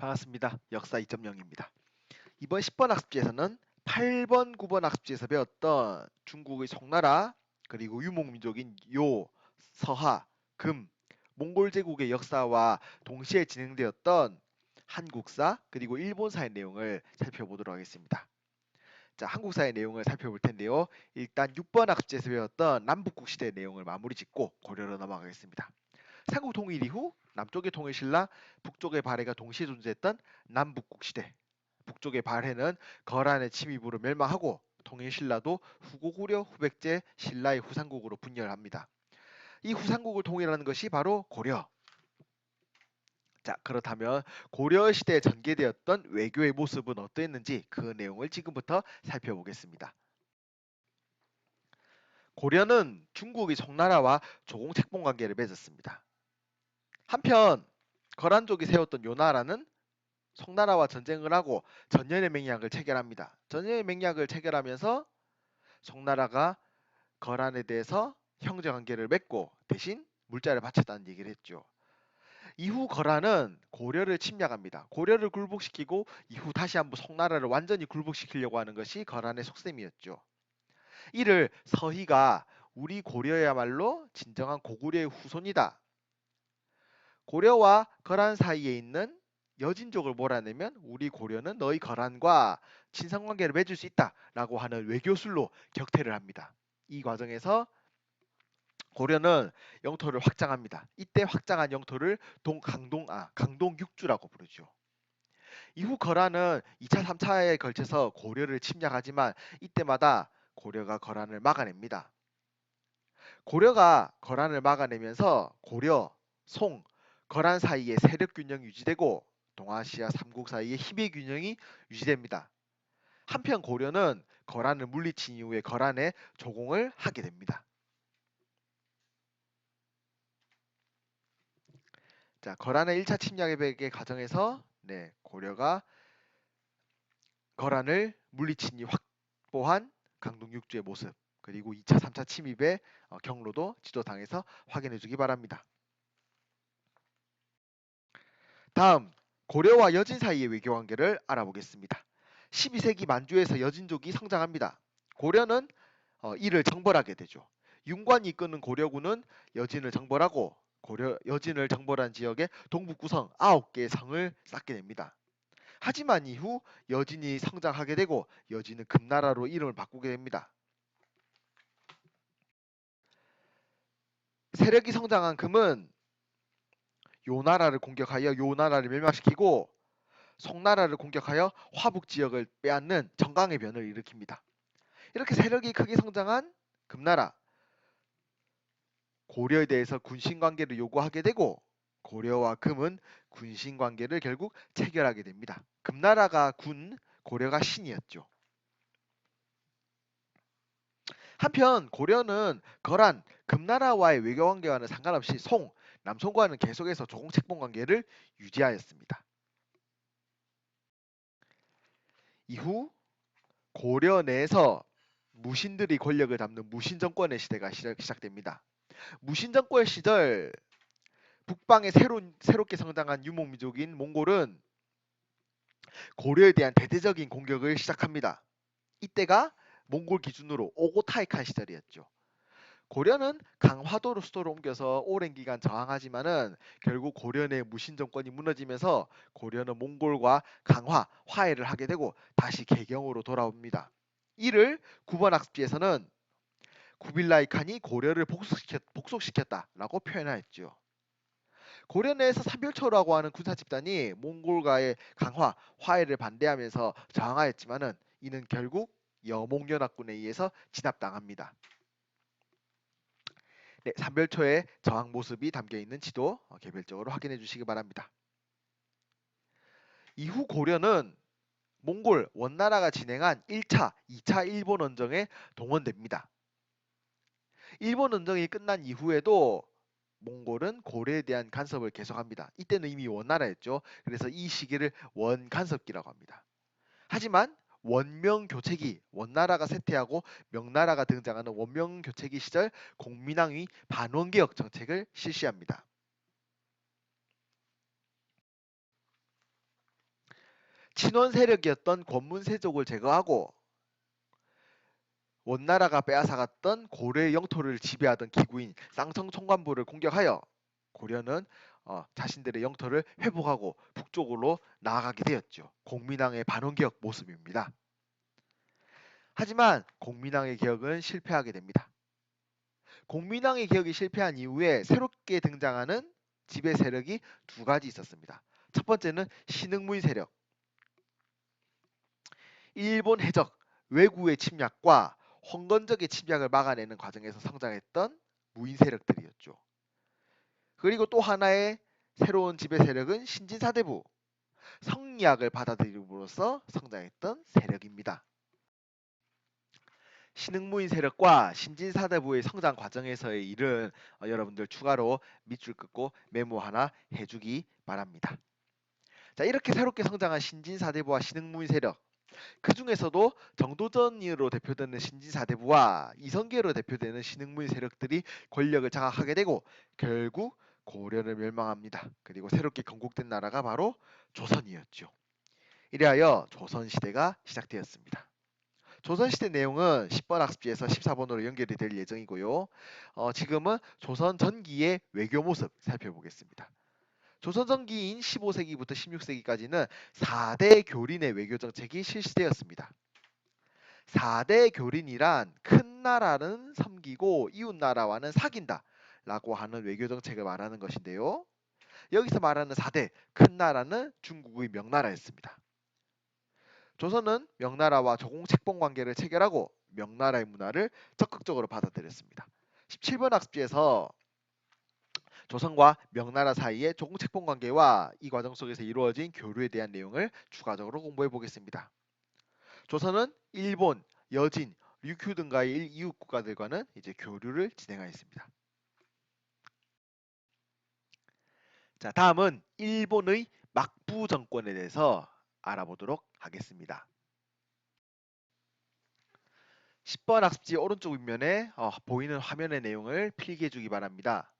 반갑습니다. 역사 2.0입니다. 이번 10번 학습지에서는 8번, 9번 학습지에서 배웠던 중국의 송나라 그리고 유목민족인 요, 서하, 금, 몽골 제국의 역사와 동시에 진행되었던 한국사 그리고 일본사의 내용을 살펴보도록 하겠습니다. 자, 한국사의 내용을 살펴볼 텐데요. 일단 6번 학습지에서 배웠던 남북국 시대 내용을 마무리 짓고 고려로 넘어가겠습니다. 삼국 통일 이후 남쪽의 통일 신라, 북쪽의 발해가 동시에 존재했던 남북국 시대. 북쪽의 발해는 거란의 침입으로 멸망하고 통일 신라도 후고구려, 후백제, 신라의 후삼국으로 분열합니다. 이 후삼국을 통일하는 것이 바로 고려. 자, 그렇다면 고려 시대에 전개되었던 외교의 모습은 어떠했는지 그 내용을 지금부터 살펴보겠습니다. 고려는 중국의 송나라와 조공 책봉 관계를 맺었습니다. 한편 거란족이 세웠던 요나라는 송나라와 전쟁을 하고 전연의 맹약을 체결합니다. 전연의 맹약을 체결하면서 송나라가 거란에 대해서 형제 관계를 맺고 대신 물자를 바쳤다는 얘기를 했죠. 이후 거란은 고려를 침략합니다. 고려를 굴복시키고 이후 다시 한번 송나라를 완전히 굴복시키려고 하는 것이 거란의 속셈이었죠. 이를 서희가 우리 고려야말로 진정한 고구려의 후손이다. 고려와 거란 사이에 있는 여진족을 몰아내면 우리 고려는 너희 거란과 친선관계를 맺을 수 있다라고 하는 외교술로 격퇴를 합니다. 이 과정에서 고려는 영토를 확장합니다. 이때 확장한 영토를 동강동 아 강동 육주라고 부르죠. 이후 거란은 2차, 3차에 걸쳐서 고려를 침략하지만 이때마다 고려가 거란을 막아냅니다. 고려가 거란을 막아내면서 고려, 송, 거란 사이의 세력 균형이 유지되고 동아시아 삼국 사이의 힘의 균형이 유지됩니다. 한편 고려는 거란을 물리친 이후에 거란에 조공을 하게 됩니다. 자, 거란의 1차 침략의 과정에서 네, 고려가 거란을 물리친이 확보한 강동 육주의 모습 그리고 2차, 3차 침입의 어, 경로도 지도상에서 확인해 주기 바랍니다. 다음 고려와 여진 사이의 외교 관계를 알아보겠습니다. 12세기 만주에서 여진족이 성장합니다. 고려는 어, 이를 정벌하게 되죠. 윤관이 이끄는 고려군은 여진을 정벌하고 고려 여진을 정벌한 지역에 동북구성 9개의 성을 쌓게 됩니다. 하지만 이후 여진이 성장하게 되고 여진은 금나라로 이름을 바꾸게 됩니다. 세력이 성장한 금은 요 나라를 공격하여 요 나라를 멸망시키고 송나라를 공격하여 화북 지역을 빼앗는 정강의 변을 일으킵니다. 이렇게 세력이 크게 성장한 금나라 고려에 대해서 군신 관계를 요구하게 되고 고려와 금은 군신 관계를 결국 체결하게 됩니다. 금나라가 군, 고려가 신이었죠. 한편 고려는 거란 금나라와의 외교 관계와는 상관없이 송, 남송과는 계속해서 조공책봉 관계를 유지하였습니다. 이후 고려 내에서 무신들이 권력을 잡는 무신정권의 시대가 시작됩니다. 무신정권 시절 북방에 새로, 새롭게 성장한 유목민족인 몽골은 고려에 대한 대대적인 공격을 시작합니다. 이때가 몽골 기준으로 오고타이칸 시절이었죠. 고려는 강화도로 수도를 옮겨서 오랜 기간 저항하지만은 결국 고려 내 무신 정권이 무너지면서 고려는 몽골과 강화, 화해를 하게 되고 다시 개경으로 돌아옵니다. 이를 9번 학습지에서는 구빌라이 칸이 고려를 복속시켰, 복속시켰다라고 표현하였죠. 고려 내에서 삼별초라고 하는 군사 집단이 몽골과의 강화, 화해를 반대하면서 저항하였지만은 이는 결국 여몽연합군에 의해서 진압당합니다. 네, 삼별초의 저항 모습이 담겨 있는 지도 어, 개별적으로 확인해 주시기 바랍니다. 이후 고려는 몽골 원나라가 진행한 1차, 2차 일본 원정에 동원됩니다. 일본 원정이 끝난 이후에도 몽골은 고려에 대한 간섭을 계속합니다. 이때는 이미 원나라였죠. 그래서 이 시기를 원간섭기라고 합니다. 하지만 원명 교체기 원나라가 쇠퇴하고 명나라가 등장하는 원명 교체기 시절 공민왕위 반원개혁 정책을 실시합니다. 친원 세력이었던 권문세족을 제거하고 원나라가 빼앗아갔던 고려의 영토를 지배하던 기구인 쌍성 총관부를 공격하여 고려는 어, 자신들의 영토를 회복하고 북쪽으로 나아가게 되었죠. 공민왕의 반원개혁 모습입니다. 하지만 공민왕의 개혁은 실패하게 됩니다. 공민왕의 개혁이 실패한 이후에 새롭게 등장하는 지배 세력이 두 가지 있었습니다. 첫 번째는 신흥무인 세력. 일본 해적, 외구의 침략과 황건적의 침략을 막아내는 과정에서 성장했던 무인 세력들이었죠. 그리고 또 하나의 새로운 지배 세력은 신진사대부, 성리학을 받아들임으로써 성장했던 세력입니다. 신흥무인 세력과 신진사대부의 성장 과정에서의 일은 어, 여러분들 추가로 밑줄 긋고 메모 하나 해주기 바랍니다. 자 이렇게 새롭게 성장한 신진사대부와 신흥무인 세력 그 중에서도 정도전으로 대표되는 신진사대부와 이성계로 대표되는 신흥무인 세력들이 권력을 장악하게 되고 결국 고려를 멸망합니다. 그리고 새롭게 건국된 나라가 바로 조선이었죠. 이래하여 조선시대가 시작되었습니다. 조선시대 내용은 10번 학습지에서 14번으로 연결이 될 예정이고요. 어, 지금은 조선 전기의 외교 모습 살펴보겠습니다. 조선 전기인 15세기부터 16세기까지는 4대 교린의 외교 정책이 실시되었습니다. 4대 교린이란 큰 나라는 섬기고 이웃 나라와는 사귄다 라고 하는 외교 정책을 말하는 것인데요. 여기서 말하는 4대 큰 나라는 중국의 명나라였습니다. 조선은 명나라와 조공책봉 관계를 체결하고 명나라의 문화를 적극적으로 받아들였습니다. 17번 학습지에서 조선과 명나라 사이의 조공책봉 관계와 이 과정 속에서 이루어진 교류에 대한 내용을 추가적으로 공부해 보겠습니다. 조선은 일본, 여진, 류큐 등과의 이웃 국가들과는 이제 교류를 진행하였습니다. 자, 다음은 일본의 막부 정권에 대해서 알아보도록 하겠습니다. 10번 학습지 오른쪽 윗면에 어, 보이는 화면의 내용을 필기해 주기 바랍니다.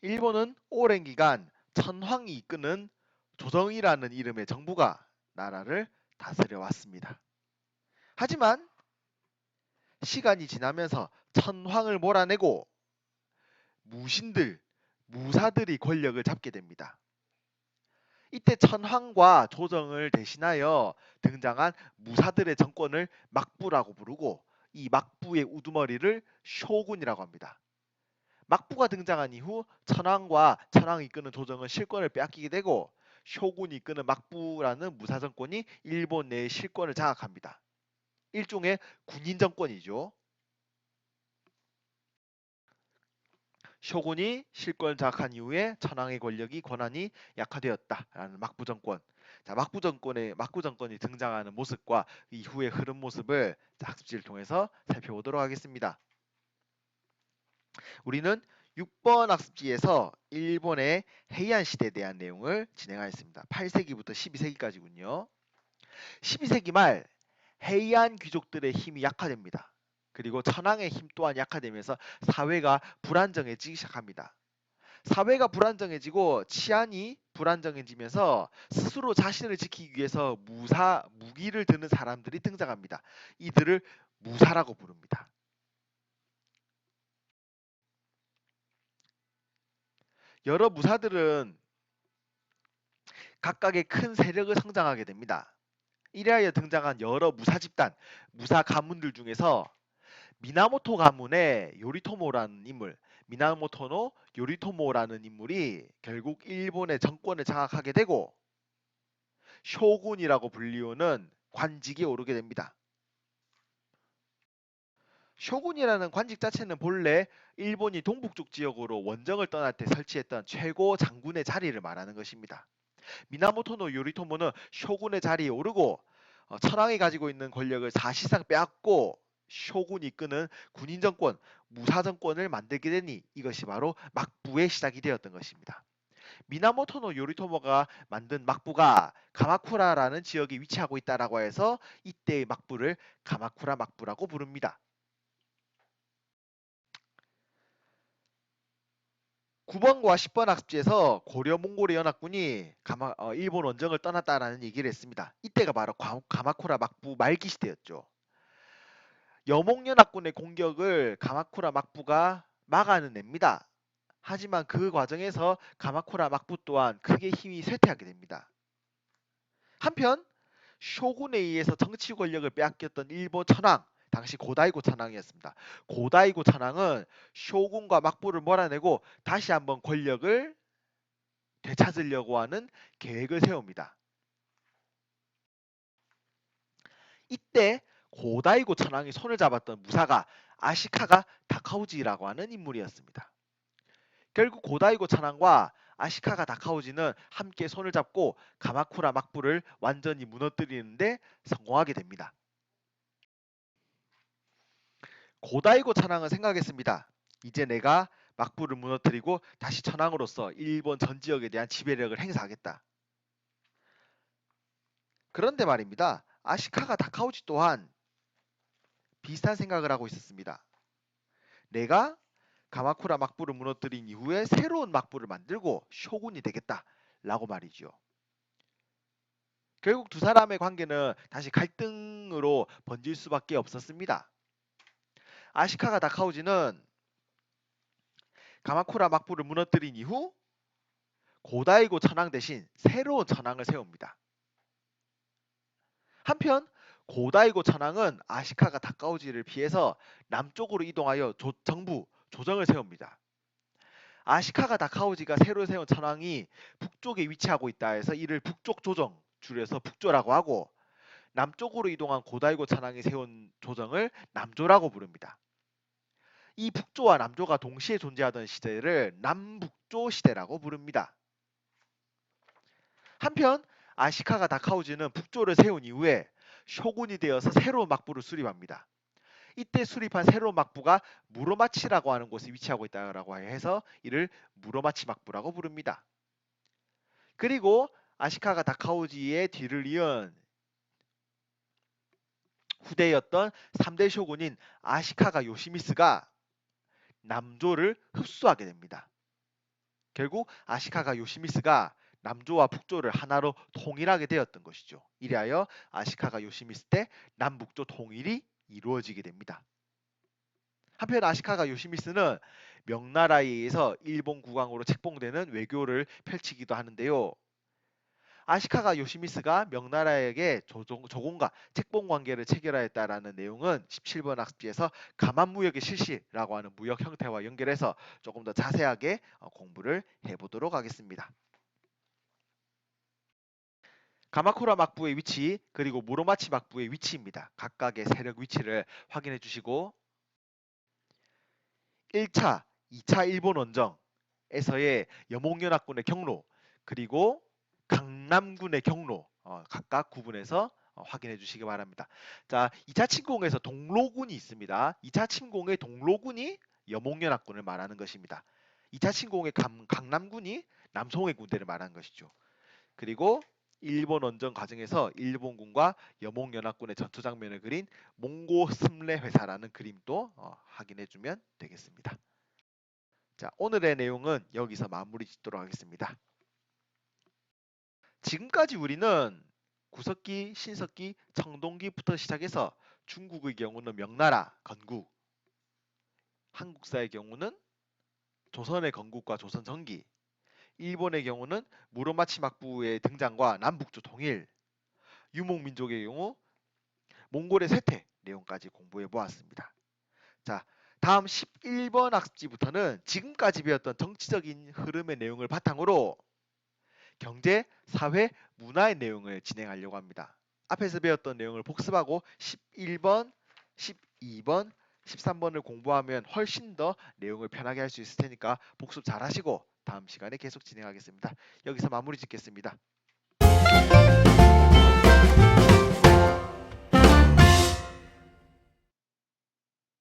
일본은 오랜 기간 천황이 이끄는 조정이라는 이름의 정부가 나라를 다스려 왔습니다. 하지만 시간이 지나면서 천황을 몰아내고 무신들, 무사들이 권력을 잡게 됩니다. 이때 천황과 조정을 대신하여 등장한 무사들의 정권을 막부라고 부르고 이 막부의 우두머리를 쇼군이라고 합니다. 막부가 등장한 이후 천황과 천황이 이끄는 조정은 실권을 빼앗기게 되고 쇼군이 이끄는 막부라는 무사 정권이 일본 내의 실권을 장악합니다. 일종의 군인 정권이죠. 쇼군이 실권 장악한 이후에 천황의 권력이 권한이 약화되었다라는 막부 정권. 자, 막부 정권의 막부 정권이 등장하는 모습과 이후의 흐름 모습을 학습지를 통해서 살펴보도록 하겠습니다. 우리는 6번 학습지에서 일본의 해이안 시대에 대한 내용을 진행하였습니다. 8세기부터 12세기까지군요. 12세기 말 해이안 귀족들의 힘이 약화됩니다. 그리고 천황의 힘 또한 약화되면서 사회가 불안정해지기 시작합니다. 사회가 불안정해지고 치안이 불안정해지면서 스스로 자신을 지키기 위해서 무사 무기를 드는 사람들이 등장합니다. 이들을 무사라고 부릅니다. 여러 무사들은 각각의 큰 세력을 성장하게 됩니다. 이래하여 등장한 여러 무사 집단, 무사 가문들 중에서 미나모토 가문의 요리토모라는 인물, 미나모토노 요리토모라는 인물이 결국 일본의 정권을 장악하게 되고 쇼군이라고 불리우는 관직에 오르게 됩니다. 쇼군이라는 관직 자체는 본래 일본이 동북쪽 지역으로 원정을 떠날 때 설치했던 최고 장군의 자리를 말하는 것입니다. 미나모토노 요리토모는 쇼군의 자리에 오르고 어, 천황이 가지고 있는 권력을 사실상 빼앗고 쇼군이 이끄는 군인 정권, 무사 정권을 만들게 되니 이것이 바로 막부의 시작이 되었던 것입니다. 미나모토노 요리토모가 만든 막부가 가마쿠라라는 지역에 위치하고 있다라고 해서 이때의 막부를 가마쿠라 막부라고 부릅니다. 9번과 10번 학습지에서 고려 몽골의 연합군이 가마, 어, 일본 원정을 떠났다라는 얘기를 했습니다. 이때가 바로 과- 가마쿠라 막부 말기 시대였죠. 여몽연합군의 공격을 가마쿠라 막부가 막아냅니다. 하지만 그 과정에서 가마쿠라 막부 또한 크게 힘이 쇠퇴하게 됩니다. 한편 쇼군에 의해서 정치 권력을 빼앗겼던 일본 천황 당시 고다이고 천황이었습니다. 고다이고 천황은 쇼군과 막부를 몰아내고 다시 한번 권력을 되찾으려고 하는 계획을 세웁니다. 이때 고다이고 천황이 손을 잡았던 무사가 아시카가 다카우지라고 하는 인물이었습니다. 결국 고다이고 천황과 아시카가 다카우지는 함께 손을 잡고 가마쿠라 막부를 완전히 무너뜨리는데 성공하게 됩니다. 고다이고 천황은 생각했습니다. 이제 내가 막부를 무너뜨리고 다시 천황으로서 일본 전 지역에 대한 지배력을 행사하겠다. 그런데 말입니다. 아시카가 다카우지 또한 비슷한 생각을 하고 있었습니다. 내가 가마쿠라 막부를 무너뜨린 이후에 새로운 막부를 만들고 쇼군이 되겠다 라고 말이죠. 결국 두 사람의 관계는 다시 갈등으로 번질 수밖에 없었습니다. 아시카가 다카우지는 가마쿠라 막부를 무너뜨린 이후 고다이고 천황 대신 새로운 천황을 세웁니다. 한편 고다이고 천황은 아시카가 다카우지를 피해서 남쪽으로 이동하여 조, 정부 조정을 세웁니다. 아시카가 다카우지가 새로 세운 천황이 북쪽에 위치하고 있다 해서 이를 북쪽 조정 줄여서 북조라고 하고 남쪽으로 이동한 고다이고 천황이 세운 조정을 남조라고 부릅니다. 이 북조와 남조가 동시에 존재하던 시대를 남북조 시대라고 부릅니다. 한편 아시카가 다카우지는 북조를 세운 이후에 쇼군이 되어서 새로운 막부를 수립합니다. 이때 수립한 새로운 막부가 무로마치라고 하는 곳에 위치하고 있다고 해서 이를 무로마치 막부라고 부릅니다. 그리고 아시카가 다카우지의 뒤를 이은 후대였던 3대 쇼군인 아시카가 요시미스가 남조를 흡수하게 됩니다. 결국 아시카가 요시미스가 남조와 북조를 하나로 통일하게 되었던 것이죠. 이리하여 아시카가 요시미스 때 남북조 통일이 이루어지게 됩니다. 한편 아시카가 요시미스는 명나라에 의해서 일본 국왕으로 책봉되는 외교를 펼치기도 하는데요. 아시카가 요시미스가 명나라에게 조종, 조공과 책봉 관계를 체결하였다라는 내용은 17번 학습지에서 가만무역의 실시라고 하는 무역 형태와 연결해서 조금 더 자세하게 어, 공부를 해보도록 하겠습니다. 가마쿠라 막부의 위치 그리고 무로마치 막부의 위치입니다. 각각의 세력 위치를 확인해 주시고 1차, 2차 일본 원정에서의 여몽연합군의 경로 그리고 강남군의 경로 어, 각각 구분해서 어, 확인해 주시기 바랍니다. 자, 2차 침공에서 동로군이 있습니다. 2차 침공의 동로군이 여몽연합군을 말하는 것입니다. 2차 침공의 감, 강남군이 남송의 군대를 말하는 것이죠. 그리고 일본 원정 과정에서 일본군과 여몽연합군의 전투 장면을 그린 몽고 스ም레 회사라는 그림도 어, 확인해 주면 되겠습니다. 자, 오늘의 내용은 여기서 마무리 짓도록 하겠습니다. 지금까지 우리는 구석기, 신석기, 청동기부터 시작해서 중국의 경우는 명나라, 건국, 한국사의 경우는 조선의 건국과 조선 전기, 일본의 경우는 무로마치 막부의 등장과 남북조 통일, 유목민족의 경우 몽골의 쇠퇴 내용까지 공부해 보았습니다. 자, 다음 11번 학습지부터는 지금까지 배웠던 정치적인 흐름의 내용을 바탕으로 경제, 사회, 문화의 내용을 진행하려고 합니다. 앞에서 배웠던 내용을 복습하고 11번, 12번, 13번을 공부하면 훨씬 더 내용을 편하게 할 수 있을 테니까 복습 잘 하시고 다음 시간에 계속 진행하겠습니다. 여기서 마무리 짓겠습니다.